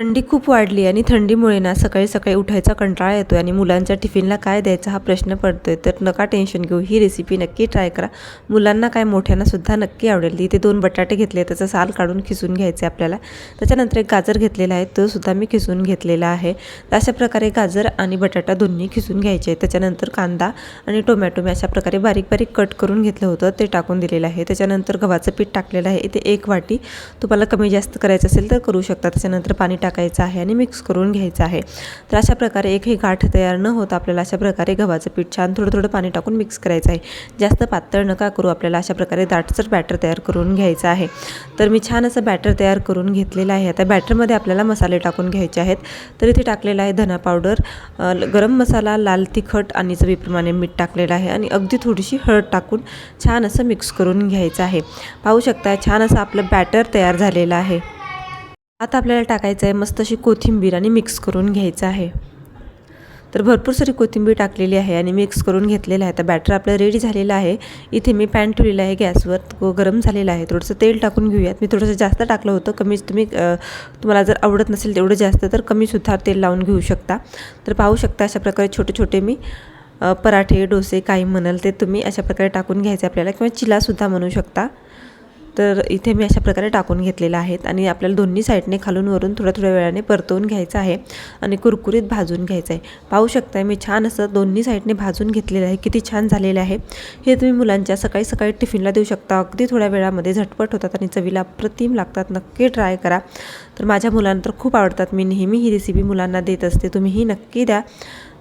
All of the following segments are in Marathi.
थंडी खूप वाढली आणि थंडीमुळे ना सकाळी सकाळी उठायचा कंटाळा येतो आणि मुलांच्या टिफिनला काय द्यायचा हा प्रश्न पडतो आहे तर नका टेन्शन घेऊ ही रेसिपी नक्की ट्राय करा. मुलांना काय मोठ्यांना सुद्धा नक्की आवडेल. इथे दोन बटाटे घेतले त्याचं साल काढून खिसून घ्यायचे आपल्याला. त्याच्यानंतर एक गाजर घेतलेला आहे तो सुद्धा मी खिसून घेतलेला आहे. तर अशा प्रकारे गाजर आणि बटाटा दोन्ही खिसून घ्यायचे त्याच्यानंतर कांदा आणि टोमॅटो मी अशा प्रकारे बारीक बारीक कट करून घेतलं होतं ते टाकून दिलेलं आहे. त्याच्यानंतर गव्हाचं पीठ टाकलेलं आहे. इथे एक वाटी तुम्हाला कमी जास्त करायचं असेल तर करू शकता. त्याच्यानंतर पाणी टाकायचं आहे आणि मिक्स करून घ्यायचं आहे. तर अशा प्रकारे एकही गाठ तयार न होता आपल्याला अशा प्रकारे गव्हाचं पीठ छान थोडं थोडं पाणी टाकून मिक्स करायचं आहे. जास्त पातळ नका करू आपल्याला अशा प्रकारे दाटसर बॅटर तयार करून घ्यायचं आहे. तर मी छान असं बॅटर तयार करून घेतलेलं आहे. आता बॅटरमध्ये आपल्याला मसाले टाकून घ्यायचे आहेत. तर इथे टाकलेला आहे धना पावडर गरम मसाला लाल तिखट आणि चवीप्रमाणे मीठ टाकलेलं आहे आणि अगदी थोडीशी हळद टाकून छान असं मिक्स करून घ्यायचं आहे. पाहू शकता छान असं आपलं बॅटर तयार झालेलं आहे. आता आपल्याला टाकायचं आहे मस्त अशी कोथिंबीर आणि मिक्स करून घ्यायचं आहे. तर भरपूर सारी कोथिंबीर टाकलेली आहे आणि मिक्स करून घेतलेलं आहे. तर बॅटर आपलं रेडी झालेलं आहे. इथे मी पॅन ठेवलेला आहे गॅसवर. तो गरम झालेला आहे. थोडंसं तेल टाकून घेऊयात. मी थोडंसं जास्त टाकलं होतं. कमीच तुम्ही तुम्हाला जर आवडत नसेल तेवढं जास्त तर कमीसुद्धा तेल लावून घेऊ शकता. तर पाहू शकता अशा प्रकारे छोटे छोटे मी पराठे डोसे काही म्हणाल ते तुम्ही अशा प्रकारे टाकून घ्यायचे आपल्याला किंवा चिलासुद्धा म्हणू शकता. तर इथे मी अशा प्रकारे टाकून घेतलेला आहेत आणि आपल्याला दोन्ही साईडने खालून वरून थोड्या थोड्या वेळाने परतवून घ्यायचं आहे आणि कुरकुरीत भाजून घ्यायचं आहे. पाहू शकताय मी छान असं दोन्ही साईडने भाजून घेतलेलं आहे. किती छान झालेलं आहे. हे तुम्ही मुलांच्या सकाळी सकाळी टिफिनला देऊ शकता. अगदी थोड्या वेळामध्ये झटपट होतात आणि चवीला अप्रतिम लागतात. नक्की ट्राय करा. तर माझ्या मुलांना तर खूप आवडतात. मी नेहमी ही रेसिपी मुलांना देत असते. तुम्हीही नक्की द्या.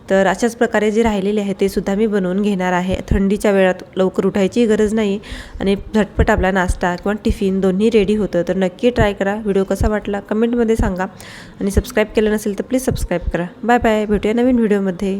तर अशाच प्रकारे जे राहिलेले आहे ते सुद्धा मी बनवून घेणार आहे. थंडीच्या वेळात लवकर उठायची गरज नाही आणि झटपट आपला नाश्ता किंवा टिफिन दोन्ही रेडी होतं. तर नक्की ट्राय करा. व्हिडिओ कसा वाटला कमेंटमध्ये सांगा. आणि सबस्क्राईब केलं नसेल तर प्लीज सबस्क्राईब करा. बाय बाय भेटूया नवीन व्हिडिओमध्ये